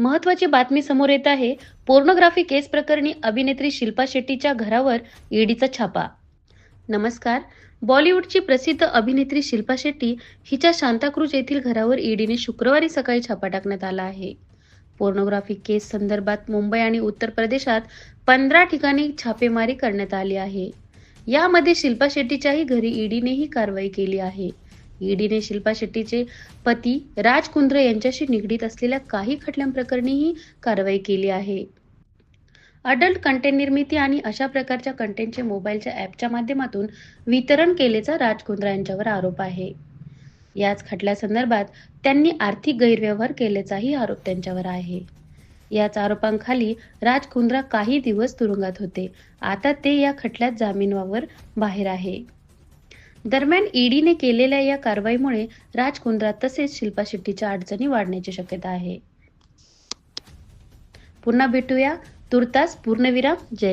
महत्वाची बातमी समोर येत आहे. पोर्नोग्राफी केस प्रकरणी अभिनेत्री शिल्पा शेट्टीच्या घरावर ईडीचा छापा. नमस्कार. बॉलिवूडची प्रसिद्ध अभिनेत्री शिल्पा शेट्टी हिच्या शांताक्रुज येथील घरावर ईडीने शुक्रवारी सकाळी छापा टाकण्यात आला आहे. पोर्नोग्राफी केस संदर्भात मुंबई आणि उत्तर प्रदेशात पंधरा ठिकाणी छापेमारी करण्यात आली आहे. यामध्ये शिल्पा शेट्टीच्याही घरी ईडीने ही कारवाई केली आहे. ईडीने शिल्पा शेट्टीचे पती राज कुंद्रे यांच्याशी निगडीत असलेल्या काही खटल्यांप्रकरणी ही कारवाई केली आहे. अडल्ट कंटेंट निर्मिती आणि अशा प्रकारच्या कंटेंटचे मोबाईलच्या ॲपच्या माध्यमातून वितरण केल्याचा राज कुंद्रा यांच्यावर आरोप आहे. याच खटल्यासंदर्भात त्यांनी आर्थिक गैरव्यवहार केल्याचाही आरोप त्यांच्यावर आहे. याच आरोपांखाली राज कुंद्रा काही दिवस तुरुंगात होते. आता ते या खटल्यात जामिनावर बाहेर आहे. दरम्यान ईडीने केलेल्या या कारवाईमुळे राज कुंद्रा तसेच शिल्पा शेट्टीच्या अडचणी वाढण्याची शक्यता आहे. पुन्हा भेटूया. तुर्तास पूर्णविराम. जय